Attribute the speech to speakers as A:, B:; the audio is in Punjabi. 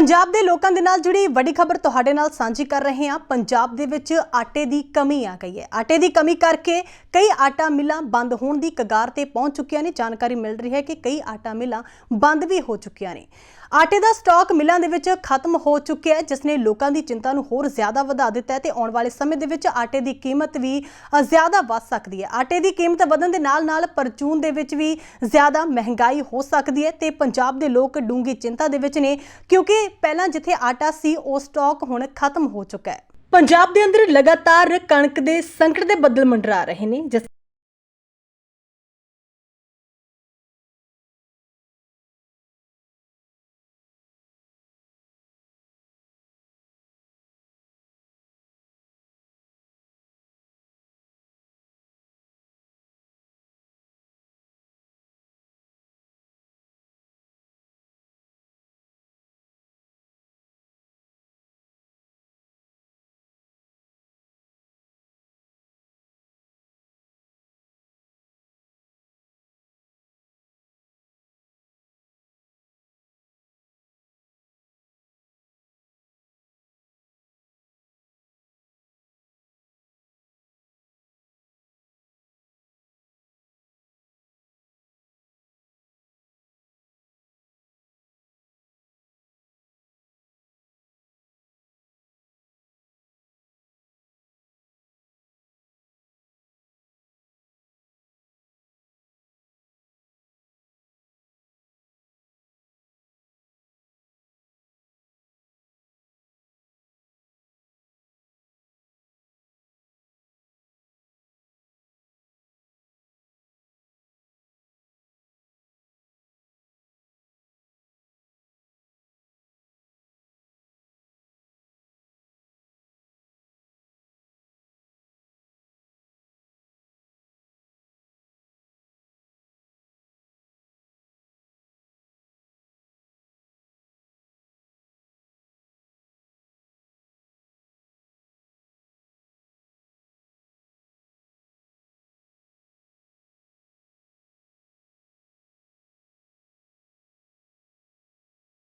A: ਪੰਜਾਬ ਦੇ ਲੋਕਾਂ ਦੇ ਨਾਲ ਜੁੜੀ ਵੱਡੀ ਖਬਰ ਤੁਹਾਡੇ ਨਾਲ ਸਾਂਝੀ ਕਰ ਰਹੇ ਹਾਂ। ਪੰਜਾਬ ਦੇ ਵਿੱਚ ਆਟੇ ਦੀ ਕਮੀ ਆ ਗਈ ਹੈ। ਆਟੇ ਦੀ ਕਮੀ ਕਰਕੇ ਕਈ ਆਟਾ ਮਿੱਲਾਂ ਬੰਦ ਹੋਣ ਦੀ ਕਗਾਰ ਤੇ ਪਹੁੰਚ ਚੁੱਕੀਆਂ ਨੇ। ਜਾਣਕਾਰੀ ਮਿਲ ਰਹੀ ਹੈ ਕਿ ਕਈ ਆਟਾ ਮਿੱਲਾਂ ਬੰਦ ਵੀ ਹੋ ਚੁੱਕੀਆਂ ਨੇ। ਆਟੇ ਦਾ ਸਟਾਕ ਮਿੱਲਾਂ ਦੇ ਵਿੱਚ ਖਤਮ ਹੋ ਚੁੱਕਿਆ ਹੈ, ਜਿਸ ਨੇ ਲੋਕਾਂ ਦੀ ਚਿੰਤਾ ਨੂੰ ਹੋਰ ਜ਼ਿਆਦਾ ਵਧਾ ਦਿੱਤਾ ਹੈ ਤੇ ਆਉਣ ਵਾਲੇ ਸਮੇਂ ਦੇ ਵਿੱਚ ਆਟੇ ਦੀ ਕੀਮਤ ਵੀ ਜ਼ਿਆਦਾ ਵੱਧ ਸਕਦੀ ਹੈ। ਆਟੇ ਦੀ ਕੀਮਤ ਵਧਣ ਦੇ ਨਾਲ ਨਾਲ ਪਰਚੂਨ ਦੇ ਵਿੱਚ ਵੀ ਜ਼ਿਆਦਾ ਮਹਿੰਗਾਈ ਹੋ ਸਕਦੀ ਹੈ ਤੇ ਪੰਜਾਬ ਦੇ ਲੋਕ ਡੂੰਗੀ ਚਿੰਤਾ ਦੇ ਵਿੱਚ ਨੇ, ਕਿਉਂਕਿ ਪਹਿਲਾਂ ਜਿੱਥੇ ਆਟਾ ਸੀ, ਉਹ ਸਟਾਕ ਹੁਣ ਖਤਮ ਹੋ ਚੁੱਕਾ ਹੈ। ਪੰਜਾਬ ਦੇ ਅੰਦਰ ਲਗਾਤਾਰ ਕਣਕ ਦੇ ਸੰਕਟ ਦੇ ਬੱਦਲ ਮੰਡਰਾ ਰਹੇ ਨੇ ਜਿਸ